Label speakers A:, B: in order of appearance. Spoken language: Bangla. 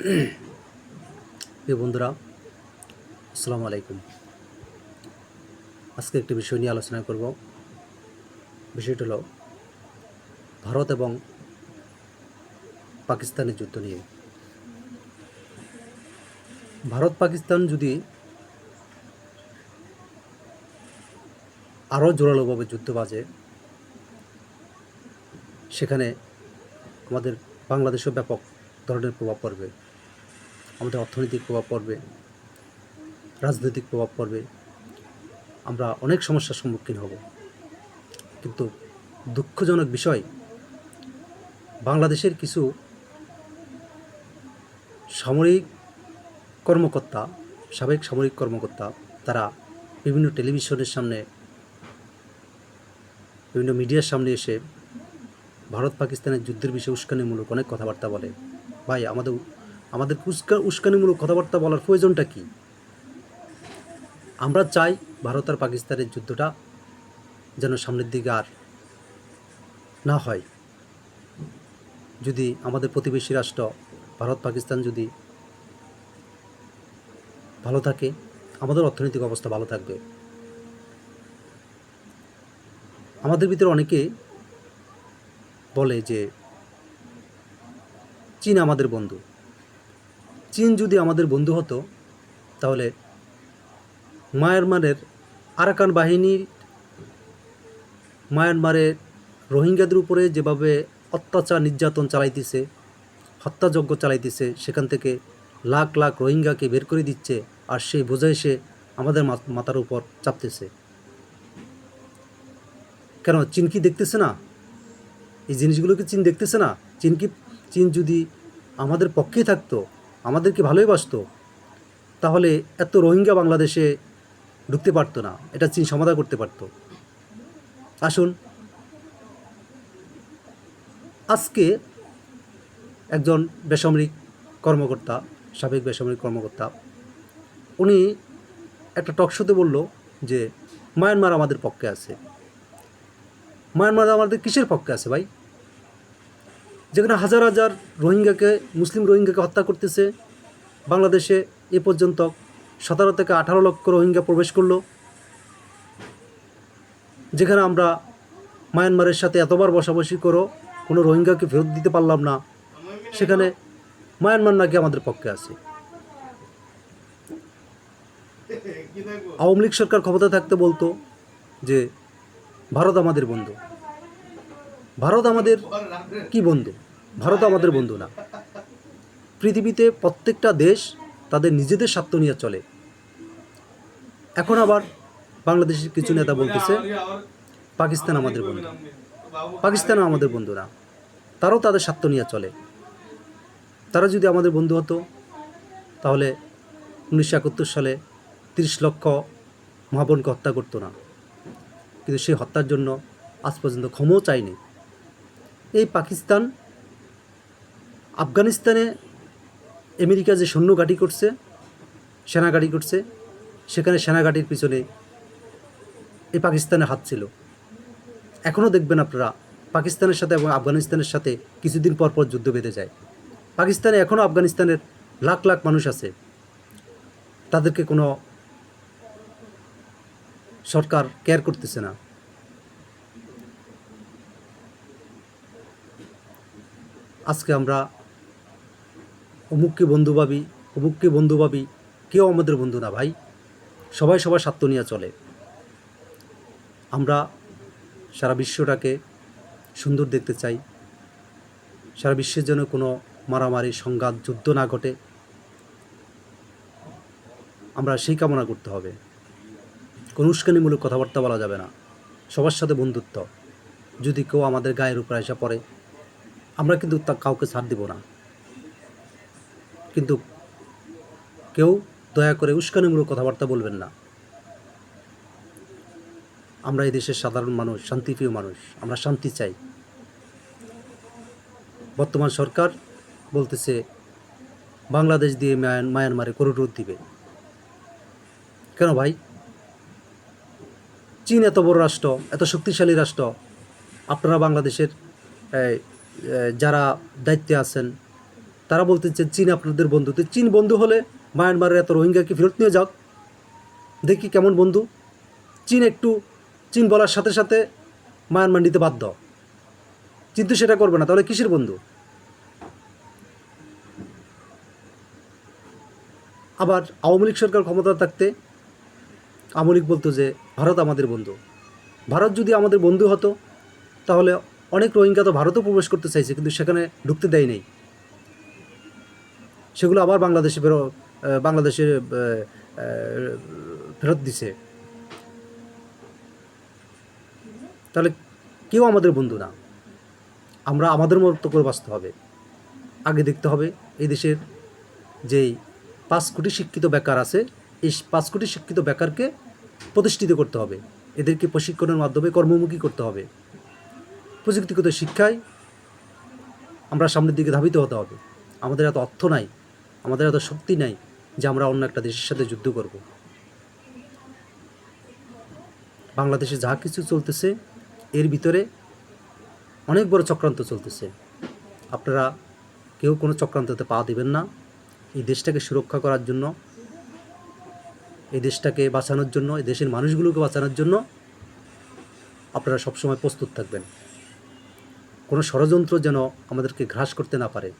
A: প্রিয় বন্ধুরা, আসসালামু আলাইকুম। আজকে একটি বিষয় নিয়ে আলোচনা করব। বিষয়টি হলো ভারত এবং পাকিস্তানের যুদ্ধ নিয়ে। ভারত পাকিস্তান যদি আরও জোরালোভাবে যুদ্ধ বাজে, সেখানে আমাদের বাংলাদেশেও ব্যাপক ধরনের প্রভাব পড়বে। আমাদের অর্থনৈতিক প্রভাব পড়বে, রাজনৈতিক প্রভাব পড়বে, আমরা অনেক সমস্যার সম্মুখীন হব। কিন্তু দুঃখজনক বিষয়, বাংলাদেশের কিছু সামরিক কর্মকর্তা, সাবেক সামরিক কর্মকর্তা, তারা বিভিন্ন টেলিভিশনের সামনে, বিভিন্ন মিডিয়ার সামনে এসে ভারত পাকিস্তানের যুদ্ধের বিষয়ে উস্কানিমূলক অনেক কথাবার্তা বলে। ভাই, আমাদের আমাদের উস্কা উস্কানিমূলক কথাবার্তা বলার প্রয়োজনটা কি? আমরা চাই ভারত আর পাকিস্তানের যুদ্ধটা যেন সামনের দিকে আর না হয়। যদি আমাদের প্রতিবেশী রাষ্ট্র ভারত, পাকিস্তান যদি ভালো থাকে, আমাদের অর্থনৈতিক অবস্থা ভালো থাকবে। আমাদের ভিতরে অনেকে বলে যে, চীন আমাদের বন্ধু। চীন যদি আমাদের বন্ধু হতো, তাহলে মায়ানমারের আরাকান বাহিনীর, মায়ানমারের রোহিঙ্গাদের উপরে যেভাবে অত্যাচার নির্যাতন চালাইতেছে, হত্যাযজ্ঞ চালাইতেছে, সেখান থেকে লাখ লাখ রোহিঙ্গাকে বের করে দিচ্ছে, আর সেই বোঝাই সে আমাদের মাথার উপর চাপতেছে। কেন, চীন কি দেখতেছে না? এই জিনিসগুলোকে চীন দেখতেছে না? চীন কি চীন যদি আমাদের পক্ষেই থাকতো আমাদেরকে ভালোই বাসতো। তাহলে এত রোহিঙ্গা বাংলাদেশে ঢুকতে পারতো না। এটা চীন সমাধান করতে পারতো। আসুন। আজকে একজন বেসামরিক কর্মকর্তা, সাবেক বেসামরিক কর্মকর্তা, উনি একটা টকশোতে বলল যে, মায়ানমার আমাদের পক্ষে আছে। মায়ানমার আমাদের কিসের পক্ষে আছে ভাই? যেখানে হাজার হাজার রোহিঙ্গাকে, মুসলিম রোহিঙ্গাকে হত্যা করতেছে। বাংলাদেশে এ পর্যন্ত সতেরো থেকে আঠারো লক্ষ রোহিঙ্গা প্রবেশ করল। যেখানে আমরা মায়ানমারের সাথে এতবার বসাবসি করো, কোনো রোহিঙ্গাকে ফেরত দিতে পারলাম না। সেখানে মায়ানমার নাকি আমাদের পক্ষে আছে। আওয়ামী লীগ সরকার ক্ষমতা থাকতে বলতো যে, ভারত আমাদের বন্ধু। ভারত আমাদের কি বন্ধু? ভারত আমাদের বন্ধু না। পৃথিবীতে প্রত্যেকটা দেশ তাদের নিজেদের স্বার্থ নিয়ে চলে। এখন আবার বাংলাদেশের কিছু নেতা বলতেছে, পাকিস্তান আমাদের বন্ধু। পাকিস্তানও আমাদের বন্ধু না। তারাও তাদের স্বার্থ নিয়ে চলে। তারা যদি আমাদের বন্ধু হতো, তাহলে উনিশশো একাত্তর সালে তিরিশ লক্ষ মহাবনকে হত্যা করতো না। কিন্তু সেই হত্যার জন্য আজ পর্যন্ত ক্ষমাও চায়নি এই পাকিস্তান, আফগানিস্তানে আমেরিকা যে সৈন্য ঘাঁটি করছে, সেনা ঘাঁটি করছে, সেখানে সেনা ঘাঁটির পিছনে এই পাকিস্তানের হাত ছিল। এখনও দেখবেন আপনারা, পাকিস্তানের সাথে এবং আফগানিস্তানের সাথে কিছুদিন পর পর যুদ্ধ বেঁধে যায়। পাকিস্তানে এখনও আফগানিস্তানের লাখ লাখ মানুষ আছে। তাদেরকে কোনো সরকার কেয়ার করতেছে না। আজকে আমরা অমুককে বন্ধু ভাবি, অমুককে বন্ধু ভাবি, কেউ আমাদের বন্ধু না ভাই। সবাই সবার স্বার্থ নিয়ে চলে। আমরা সারা বিশ্বটাকে সুন্দর দেখতে চাই। সারা বিশ্বের জন্য কোনো মারামারি, সংঘাত, যুদ্ধ না ঘটে। আমরা সেই কামনা করতে হবে। কোনো উস্কানিমূলক কথাবার্তা বলা যাবে না। সবার সাথে বন্ধুত্ব। যদি কেউ আমাদের গায়ের উপর এসে পড়ে আমরা কিন্তু তা কাউকে ছাড় দিব না। কিন্তু কেউ দয়া করে উস্কানিমূলক কথাবার্তা বলবেন না। আমরা এই দেশের সাধারণ মানুষ, শান্তিপ্রিয় মানুষ, আমরা শান্তি চাই। বর্তমান সরকার বলতেছে, বাংলাদেশ দিয়ে মায়ান, মায়ানমারে করিডোর দিবে। কেন ভাই? চীন এত বড় রাষ্ট্র, এত শক্তিশালী রাষ্ট্র, আপনারা বাংলাদেশের যারা দায়িত্বে আছেন, তারা বলতেছে চীন আপনাদের বন্ধু। তো চীন বন্ধু হলে মায়ানমারের এত রোহিঙ্গাকে ফেরত নিয়ে যাক? দেখি কেমন বন্ধু। চীন একটু, চীন বলার সাথে সাথে মায়ানমার নিতে বাধ্য। কিন্তু সেটা করবে না, তাহলে কিসের বন্ধু? আবার আওয়ামী লীগ সরকার ক্ষমতা থাকতে আওয়ামী লীগ বলতো যে, ভারত আমাদের বন্ধু। ভারত যদি আমাদের বন্ধু হতো, তাহলে অনেক রোহিঙ্গা তো ভারতেও প্রবেশ করতে চাইছে, কিন্তু সেখানে ঢুকতে দেয় নেই। সেগুলো আবার বাংলাদেশে ফেরো বাংলাদেশে ফেরত দিছে। তাহলে কেউ আমাদের বন্ধু না। আমরা আমাদের মতো করে বাঁচতে হবে। আগে দেখতে হবে এই দেশের যেই পাঁচ কোটি শিক্ষিত বেকার আছে, এই পাঁচ কোটি শিক্ষিত বেকারকে প্রতিষ্ঠিত করতে হবে। এদেরকে প্রশিক্ষণের মাধ্যমে কর্মমুখী করতে হবে। প্রযুক্তিগত শিক্ষায় আমরা সামনের দিকে ধাবিত হতে হবে। আমাদের এত অর্থ নাই, আমাদের এত শক্তি নাই যে আমরা অন্য একটা দেশের সাথে যুদ্ধ করব। বাংলাদেশে যা কিছু চলতেছে, এর ভিতরে অনেক বড় চক্রান্ত চলতেছে। আপনারা কেউ কোনো চক্রান্ততে পা দেবেন না। এই দেশটাকে সুরক্ষা করার জন্য, এই দেশটাকে বাঁচানোর জন্য, এই দেশের মানুষগুলোকে বাঁচানোর জন্য আপনারা সবসময় প্রস্তুত থাকবেন। কোনো ষড়যন্ত্র যেন আমাদেরকে গ্রাস করতে না পারে।